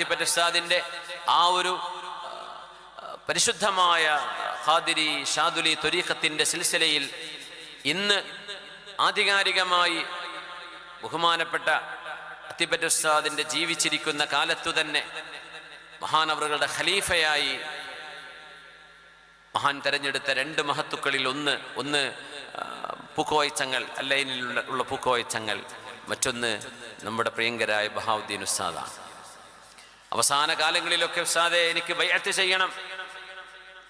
തിപ്പറ്റസ്താദിന്റെ ആ ഒരു പരിശുദ്ധമായ ഖാദിരി ഷാദുലി തൊരീഖത്തിന്റെ സിൽസിലയിൽ ഇന്ന് ആധികാരികമായി ബഹുമാനപ്പെട്ട അത്തിപ്പറ്റ ഉസ്താദിന്റെ ജീവിച്ചിരിക്കുന്ന കാലത്തു തന്നെ മഹാനവറുകളുടെ ഖലീഫയായി മഹാൻ തെരഞ്ഞെടുത്ത രണ്ട് മഹത്തുക്കളിൽ ഒന്ന് ഒന്ന് പൂക്കോയച്ചങ്ങൾ അല്ലൈനിലുള്ള പൂക്കോയച്ചങ്ങൾ മറ്റൊന്ന് നമ്മുടെ പ്രിയങ്കരായ ബഹാവുദ്ദീൻ ഉസ്താദാണ്. അവസാന കാലങ്ങളിലൊക്കെ ഉസ്താദെ എനിക്ക് ബയ്യത്ത് ചെയ്യണം.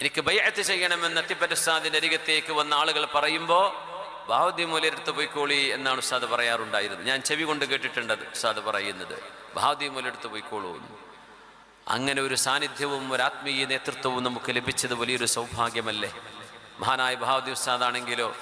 എനിക്ക് ബയ്യത്ത് ചെയ്യണമെന്ന് അത്തിപ്പറ്റ ഉസ്താദിന്റെ അരികത്തേക്ക് വന്ന ആളുകൾ പറയുമ്പോൾ ബഹാവുദ്ദീൻ മൂലയെടുത്ത് പോയിക്കോളി എന്നാണ് ഉസ്താദ് പറയാറുണ്ടായിരുന്നത്. ഞാൻ ചെവി കൊണ്ട് കേട്ടിട്ടുണ്ടത് ഉസ്താദ് പറയുന്നത്. ബഹാവുദ്ദീൻ മൂലയെടുത്ത് പോയിക്കോളൂ അങ്ങനെ ഒരു സാന്നിധ്യവും ഒരു ആത്മീയ നേതൃത്വവും നമുക്ക് ലഭിച്ചത് വലിയൊരു സൗഭാഗ്യമല്ലേ? മഹാനായ ബഹാദി ഉസ്താദാണെങ്കിലോ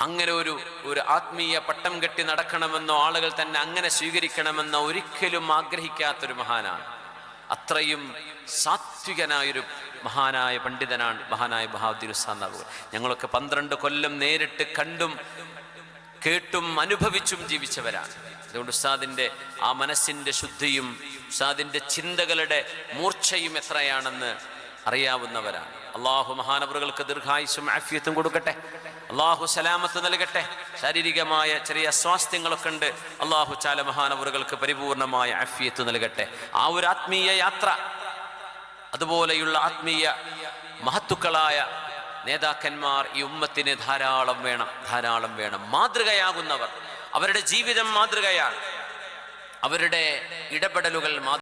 അങ്ങനെ ഒരു ഒരു ആത്മീയ പട്ടം കെട്ടി നടക്കണമെന്നോ ആളുകൾ തന്നെ അങ്ങനെ സ്വീകരിക്കണമെന്നോ ഒരിക്കലും ആഗ്രഹിക്കാത്തൊരു മഹാനാണ്. അത്രയും സാത്വികനായൊരു മഹാനായ പണ്ഡിതനാണ് മഹാനായ ഉസ്താദ് ഞങ്ങളൊക്കെ പന്ത്രണ്ട് കൊല്ലം നേരിട്ട് കണ്ടും കേട്ടും അനുഭവിച്ചും ജീവിച്ചവരാണ്. അതുകൊണ്ട് ഉസ്താദിന്റെ ആ മനസ്സിന്റെ ശുദ്ധിയും ഉസ്താദിന്റെ ചിന്തകളുടെ മൂർച്ചയും എത്രയാണെന്ന് അറിയാവുന്നവരാണ്. അള്ളാഹു മഹാനവറുകൾക്ക് ദീർഘായുസും ആഫ്യത്തും കൊടുക്കട്ടെ. അള്ളാഹു സലാമത്ത് നൽകട്ടെ. ശാരീരികമായ ചെറിയ അസ്വാസ്ഥ്യങ്ങളൊക്കെ ഉണ്ട്. അള്ളാഹു ചാല മഹാനവറുകൾക്ക് പരിപൂർണമായ ആഫ്യത്ത് നൽകട്ടെ. ആ ഒരു ആത്മീയ യാത്ര അതുപോലെയുള്ള ആത്മീയ മഹത്തുക്കളായ നേതാക്കന്മാർ ഈ ഉമ്മത്തിന് ധാരാളം വേണം ധാരാളം വേണം. മാതൃകയാകുന്നവർ അവരുടെ ജീവിതം മാതൃകയാണ്. അവരുടെ ഇടപെടലുകൾ